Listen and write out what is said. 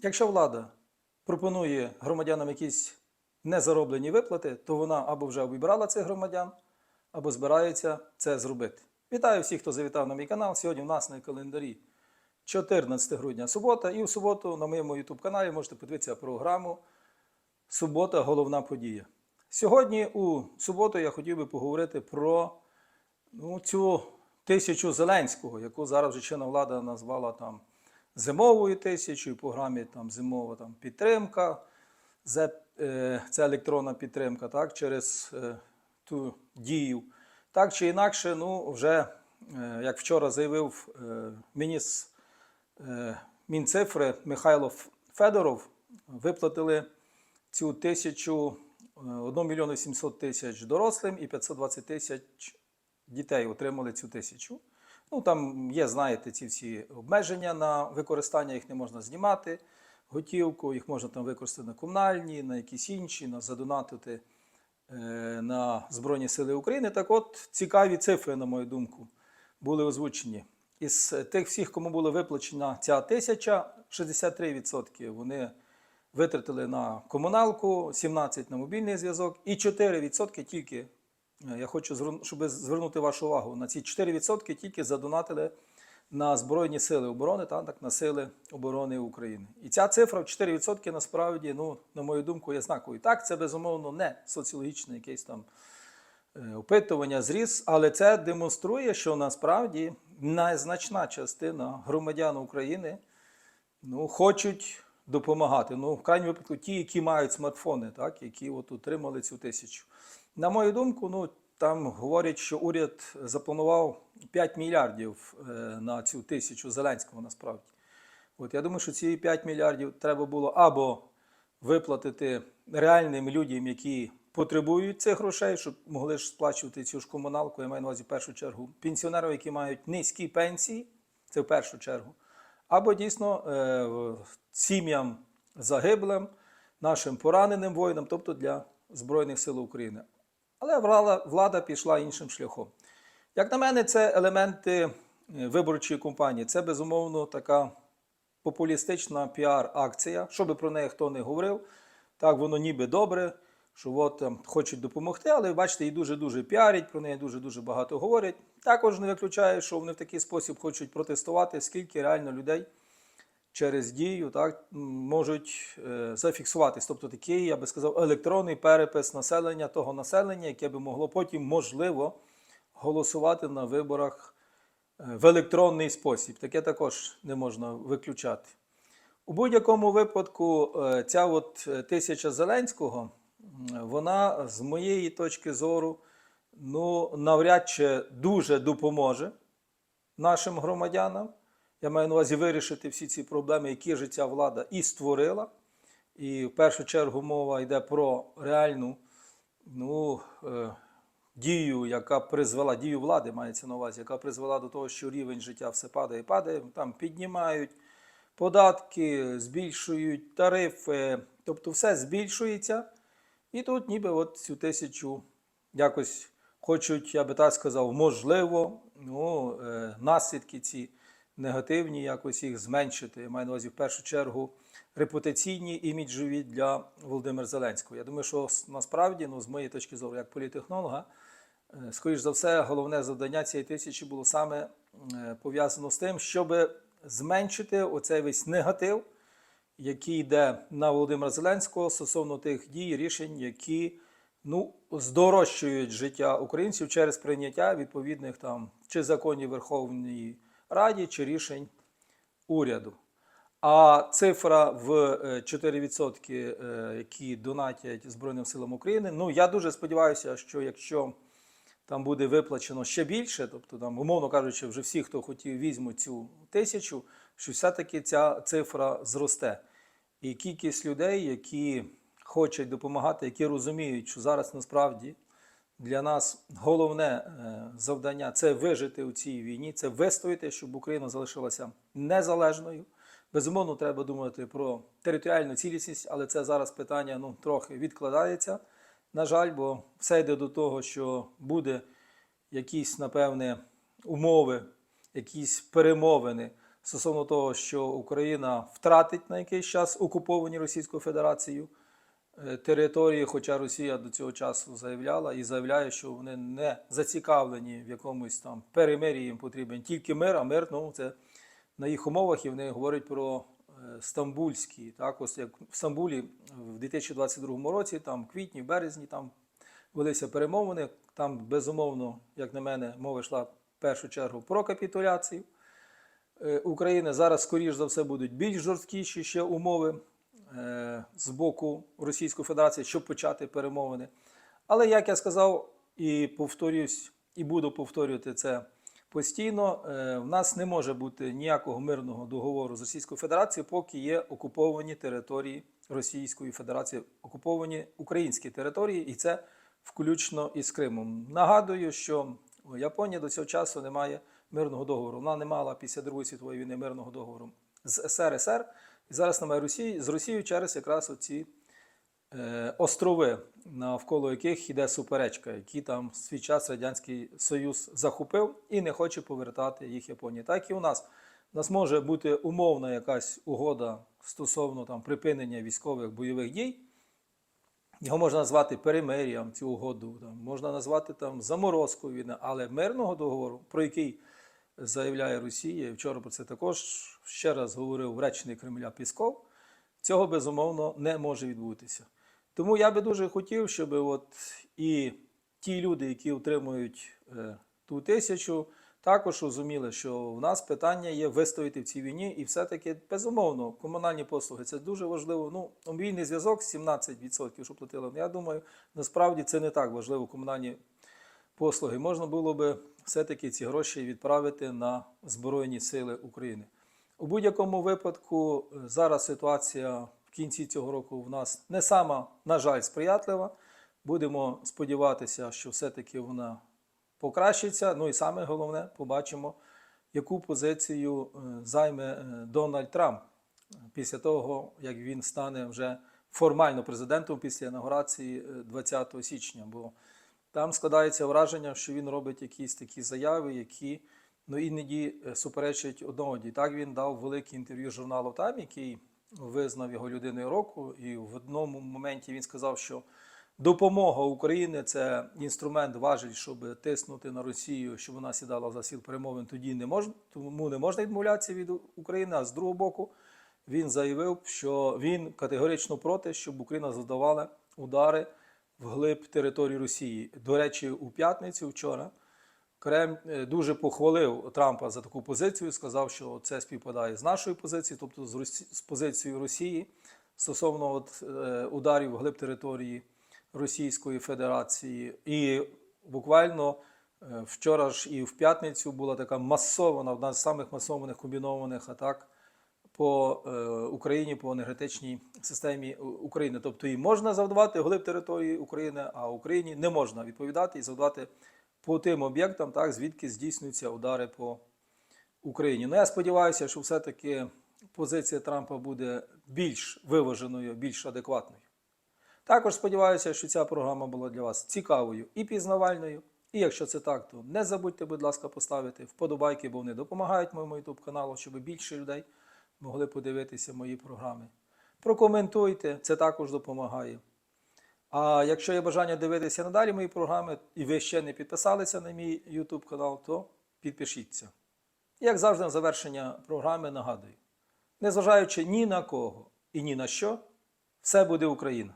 Якщо влада пропонує громадянам якісь незароблені виплати, то вона або вже обібрала цих громадян, або збирається це зробити. Вітаю всіх, хто завітав на мій канал. Сьогодні в нас на календарі 14 грудня субота, і в суботу на моєму YouTube каналі можете подивитися програму Субота головна подія. Сьогодні у суботу я хотів би поговорити про ну, цю тисячу Зеленського, яку зараз вже чинна влада назвала там зимовою тисячою, в програмі там зимова там, підтримка, це електронна підтримка, так, через е, ту дію. Так чи інакше, ну, вже, е, як вчора заявив е, міністр е, Мінцифри Михайло Федоров, виплатили цю тисячу, е, 1 мільйон 700 тисяч дорослим і 520 тисяч дітей отримали цю тисячу. Ну, там є, знаєте, ці всі обмеження на використання, їх не можна знімати, готівку, їх можна там використати на комунальні, на якісь інші, на задонатити е, на Збройні Сили України. Так от, цікаві цифри, на мою думку, були озвучені. Із тих всіх, кому була виплачена ця тисяча, 63% вони витратили на комуналку, 17% на мобільний зв'язок і 4% тільки Я хочу щоб звернути вашу увагу на ці 4% тільки задонатили на Збройні Сили оборони, та, так, на Сили оборони України. І ця цифра в 4% насправді, ну, на мою думку, є знаковою. Так, це безумовно не соціологічне якесь там е, опитування, зріс, але це демонструє, що насправді незначна частина громадян України ну, хочуть допомагати. Ну, в крайньому випадку, ті, які мають смартфони, так, які от отримали цю тисячу. На мою думку, ну, там говорять, що уряд запланував 5 мільярдів е, на цю тисячу Зеленського насправді. От я думаю, що ці 5 мільярдів треба було або виплатити реальним людям, які потребують цих грошей, щоб могли ж сплачувати цю ж комуналку. Я маю на увазі в першу чергу пенсіонерів, які мають низькі пенсії, це в першу чергу, або дійсно е, сім'ям загиблим, нашим пораненим воїнам, тобто для Збройних сил України. Але влада, пішла іншим шляхом. Як на мене, це елементи е, виборчої кампанії. Це безумовно така популістична піар-акція. Що би про неї хто не говорив, так воно ніби добре, що от хочуть допомогти, але бачите, і дуже-дуже піарять, про неї дуже-дуже багато говорять. Також не виключаю, що вони в такий спосіб хочуть протестувати, скільки реально людей через дію так, можуть е, зафіксуватись. Тобто такий, я би сказав, електронний перепис населення того населення, яке би могло потім, можливо, голосувати на виборах е, в електронний спосіб. Таке також не можна виключати. У будь-якому випадку, е, ця от тисяча Зеленського, вона з моєї точки зору, ну, навряд чи дуже допоможе нашим громадянам. Я маю на увазі вирішити всі ці проблеми, які ж ця влада і створила. І в першу чергу мова йде про реальну ну, е, дію, яка призвела, дію влади мається на увазі, яка призвела до того, що рівень життя все падає, і падає, там піднімають податки, збільшують тарифи, тобто все збільшується. І тут ніби от цю тисячу якось хочуть, я би так сказав, можливо, ну, е, наслідки ці негативні, якось їх зменшити. Я маю на увазі в першу чергу репутаційні іміджові для Володимира Зеленського. Я думаю, що насправді, ну, з моєї точки зору, як політехнолога, е, скоріш за все, головне завдання цієї тисячі було саме е, пов'язано з тим, щоб зменшити оцей весь негатив, який йде на Володимира Зеленського стосовно тих дій, рішень, які ну, здорожчують життя українців через прийняття відповідних там чи законів Верховної Раді, чи рішень уряду. А цифра в е, 4%, е, які донатять Збройним силам України, ну я дуже сподіваюся, що якщо там буде виплачено ще більше, тобто там, умовно кажучи, вже всі, хто хотів, візьмуть цю тисячу, що все-таки ця цифра зросте. І кількість людей, які хочуть допомагати, які розуміють, що зараз насправді для нас головне е, завдання це вижити у цій війні, це вистояти, щоб Україна залишилася незалежною. Безумовно, треба думати про територіальну цілісність, але це зараз питання ну, трохи відкладається. На жаль, бо все йде до того, що буде якісь, напевне, умови, якісь перемовини стосовно того, що Україна втратить на якийсь час окуповані Російською Федерацією території, хоча Росія до цього часу заявляла і заявляє, що вони не зацікавлені в якомусь там перемир'ї, їм потрібен тільки мир, а мир ну, це на їх умовах, і вони говорять про е, стамбульські. Так, ось як в Стамбулі в 2022 році, там в квітні, березні, там велися перемовини. Там, безумовно, як на мене, мова йшла в першу чергу про капітуляцію. Е, України зараз, скоріш за все, будуть більш жорсткіші ще умови е, з боку Російської Федерації, щоб почати перемовини. Але, як я сказав, і повторюсь, і буду повторювати це постійно, е, в нас не може бути ніякого мирного договору з Російською Федерацією, поки є окуповані території Російської Федерації, окуповані українські території, і це включно із Кримом. Нагадую, що Японія до цього часу не має мирного договору. Вона не мала після Другої світової війни мирного договору з СРСР. І зараз немає Росії з Росією через якраз оці е, острови, навколо яких йде суперечка, які там в свій час Радянський Союз захопив і не хоче повертати їх Японії. Так і у нас. У нас може бути умовна якась угода стосовно там припинення військових бойових дій. Його можна назвати перемир'ям, цю угоду, там, можна назвати там заморозкою війни, але мирного договору, про який заявляє Росія, і вчора про це також ще раз говорив речник Кремля Пісков, цього безумовно не може відбутися. Тому я би дуже хотів, щоб от і ті люди, які отримують е, ту тисячу, також розуміли, що в нас питання є вистояти в цій війні, і все-таки безумовно комунальні послуги це дуже важливо. Ну, мобільний зв'язок 17%, що платили. Я думаю, насправді це не так важливо. Комунальні послуги можна було би все-таки ці гроші відправити на Збройні Сили України. У будь-якому випадку е, зараз ситуація в кінці цього року в нас не сама, на жаль, сприятлива. Будемо сподіватися, що все-таки вона покращиться. Ну і саме головне, побачимо, яку позицію е, займе е, Дональд Трамп після того, як він стане вже формально президентом після інаугурації е, 20 січня. Бо там складається враження, що він робить якісь такі заяви, які ну, іноді е, суперечать одного. І так він дав велике інтерв'ю журналу Time, який визнав його людиною року. І в одному моменті він сказав, що допомога України це інструмент важель, щоб тиснути на Росію, щоб вона сідала за сіл перемовин. Тоді не можна, тому не можна відмовлятися від України. А з другого боку, він заявив, що він категорично проти, щоб Україна завдавала удари вглиб території Росії. До речі, у п'ятницю вчора Кремль е, дуже похвалив Трампа за таку позицію. Сказав, що це співпадає з нашою позицією, тобто з, Росі... з позицією Росії стосовно от, е, ударів вглиб території Російської Федерації. І буквально е, вчора ж і в п'ятницю була така масована, одна з самих масованих комбінованих атак по е, Україні, по енергетичній системі України. Тобто її можна завдавати вглиб території України, а Україні не можна відповідати і завдавати по тим об'єктам, так, звідки здійснюються удари по Україні. Ну, я сподіваюся, що все-таки позиція Трампа буде більш виваженою, більш адекватною. Також сподіваюся, що ця програма була для вас цікавою і пізнавальною. І якщо це так, то не забудьте, будь ласка, поставити вподобайки, бо вони допомагають моєму YouTube каналу, щоб більше людей могли подивитися мої програми. Прокоментуйте, це також допомагає. А якщо є бажання дивитися надалі мої програми, і ви ще не підписалися на мій YouTube канал, то підпишіться. Як завжди, на завершення програми нагадую: незважаючи ні на кого і ні на що, все буде Україна.